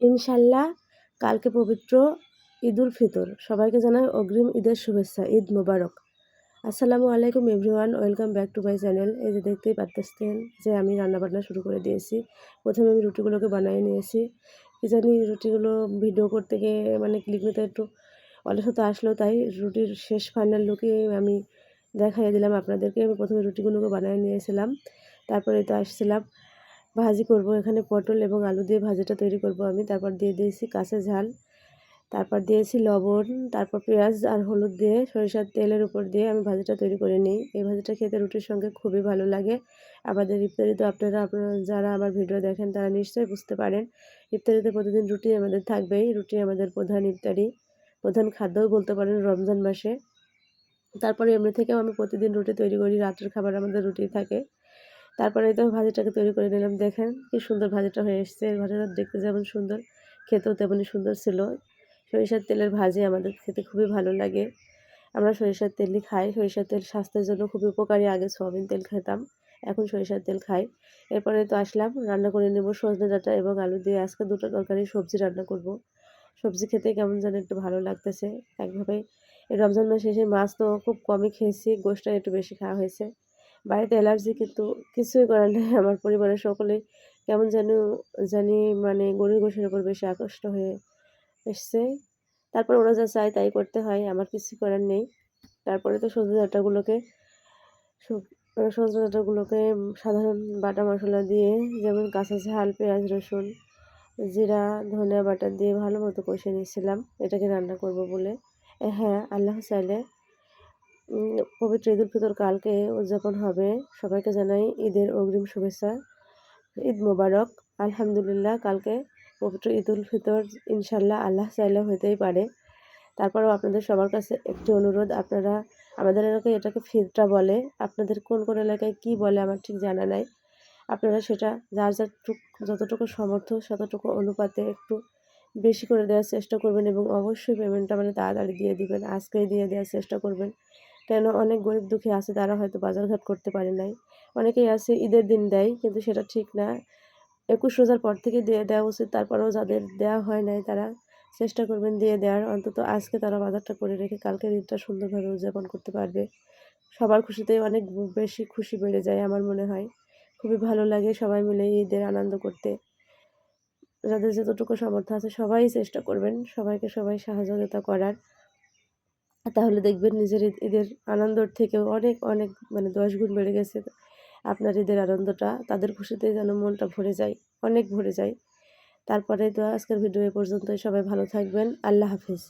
ইনশাল্লাহ কালকে পবিত্র ঈদ উল ফিতর। সবাইকে জানাই অগ্রিম ঈদের শুভেচ্ছা। ঈদ মোবারক। আসসালামু আলাইকুম everyone. Welcome back to my channel. এই যে দেখতেই পারতেছেন যে আমি রান্নাবান্না শুরু করে দিয়েছি। প্রথমে আমি রুটিগুলোকে বানিয়ে নিয়েছি। কি জানি রুটিগুলো ভিডিও করতে গিয়ে মানে ক্লিক নিতে একটু অলসতা আসলো, তাই রুটির শেষ ফাইনাল লুকে আমি দেখাই দিলাম আপনাদেরকে। আমি প্রথমে রুটিগুলোকে বানিয়ে নিয়েছিলাম। তারপরে তো আসছিলাম ভাজি করব। এখানে পটল এবং আলু দিয়ে ভাজিটা তৈরি করব আমি। তারপর দিয়ে দিয়েছি কাঁচা ঝাল। তারপর দিয়েছি লবণ, তারপর পেঁয়াজ আর হলুদ দিয়ে সরিষার তেলের উপর দিয়ে আমি ভাজিটা তৈরি করে নিই। এই ভাজিটা খেতে রুটির সঙ্গে খুবই ভালো লাগে। আমাদের ইফতারিতে আপনারা আপনারা যারা আমার ভিডিও দেখেন তারা নিশ্চয়ই বুঝতে পারেন, ইফতারিতে প্রতিদিন রুটি আমাদের থাকবেই। রুটি আমাদের প্রধান ইফতারি, প্রধান খাদ্যও বলতে পারেন রমজান মাসে। তারপরে এমনি থেকেও আমি প্রতিদিন রুটি তৈরি করি। রাতের খাবার আমাদের রুটি থাকে। তারপরে তো ভাজিটাকে তৈরি করে নিলাম, দেখেন কি সুন্দর ভাজিটা হয়ে এসছে। ভাজিটা দেখতে যেমন সুন্দর, খেতেও তেমনই সুন্দর ছিল। সরিষার তেলের ভাজি আমাদের খেতে খুবই ভালো লাগে। আমরা সরিষার তেলই খাই, সরিষার তেল স্বাস্থ্যের জন্য খুবই উপকারী। আগে সোয়াবিন তেল খেতাম, এখন সরিষার তেল খাই। এরপরে তো আসলাম, রান্না করে নেব সজনে ডাঁটা এবং আলু দিয়ে আজকে দুটো তরকারি সবজি রান্না করব। সবজি খেতে কেমন যেন একটু ভালো লাগতেছে। একভাবে এই রমজান মাসে এসে মাছ তো খুব কমই খেয়েছি গোষ্ঠটা একটু বেশি খাওয়া হয়েছে। বাড়িতে অ্যালার্জি কিন্তু কিছুই করার নেই। আমার পরিবারের সকলে কেমন যেন জানি মানে গরুর গোশের ওপর বেশি আকৃষ্ট হয়ে এসছে। তারপর ওরা যা চায় তাই করতে হয়, আমার কিছু করার নেই। তারপরে তো সবজি ডাঁটাগুলোকে সবজি ডাঁটাগুলোকে সাধারণ বাটা মশলা দিয়ে, যেমন কাঁচা ঝাল, পেঁয়াজ, রসুন, জিরা, ধনিয়া বাটা দিয়ে ভালো মতো কষে নিয়েছিলাম। এটাকে রান্না করব বলে। হ্যাঁ আল্লাহ চাইলে পবিত্র ঈদুল ফিতর কালকে উদযাপন হবে। সবাইকে জানাই ঈদের অগ্রিম শুভেচ্ছা। ঈদ মোবারক। আলহামদুলিল্লাহ, কালকে পবিত্র ঈদুল ফিতর ইনশাল্লাহ আল্লাহ চাইলে হইতেই পারে। তারপরেও আপনাদের সবার কাছে একটি অনুরোধ, আপনারা আমাদের এলাকায় এটাকে ফিতরা বলে। আপনাদের কোন কোন এলাকায় কি বলে আমার ঠিক জানা নাই। আপনারা সেটা যার যার যতটুকু সমর্থ ততটুকু অনুপাতে একটু বেশি করে দেওয়ার চেষ্টা করবেন এবং অবশ্যই পেমেন্টটা মানে তাড়াতাড়ি দিয়ে দিবেন, আজকেই দিয়ে দেওয়ার চেষ্টা করবেন। কেন অনেক গরিব দুঃখী আছে, তারা হয়তো বাজারঘাট করতে পারে নাই। অনেকেই আছে, ঈদের দিন দেয়, কিন্তু সেটা ঠিক না। একুশ রোজার পর থেকে দিয়ে দেওয়া উচিত, তারপরেও যাদের দেওয়া হয় নাই, তারা চেষ্টা করবেন দিয়ে দেওয়ার। অন্তত আজকে তারা বাজারটা করে রেখে কালকে ঈদটা সুন্দরভাবে উদযাপন করতে পারবে। সবার খুশিতে অনেক বেশি খুশি বেড়ে যায় আমার মনে হয়। খুবই ভালো লাগে সবাই মিলে ঈদের আনন্দ করতে। যাদের যতটুকু সামর্থ্য আছে সবাই চেষ্টা করবেন, সবাইকে সবাই সহযোগিতা করার। তাহলে দেখবেন নিজের ঈদের আনন্দর থেকেও অনেক অনেক মানে দশ গুণ বেড়ে গেছে। আপনার ঈদের আনন্দটা, তাদের খুশিতে যেন মনটা ভরে যায়, অনেক ভরে যায়। তারপরে তো আজকের ভিডিও এ পর্যন্তই। সবাই ভালো থাকবেন। আল্লাহ হাফিজ।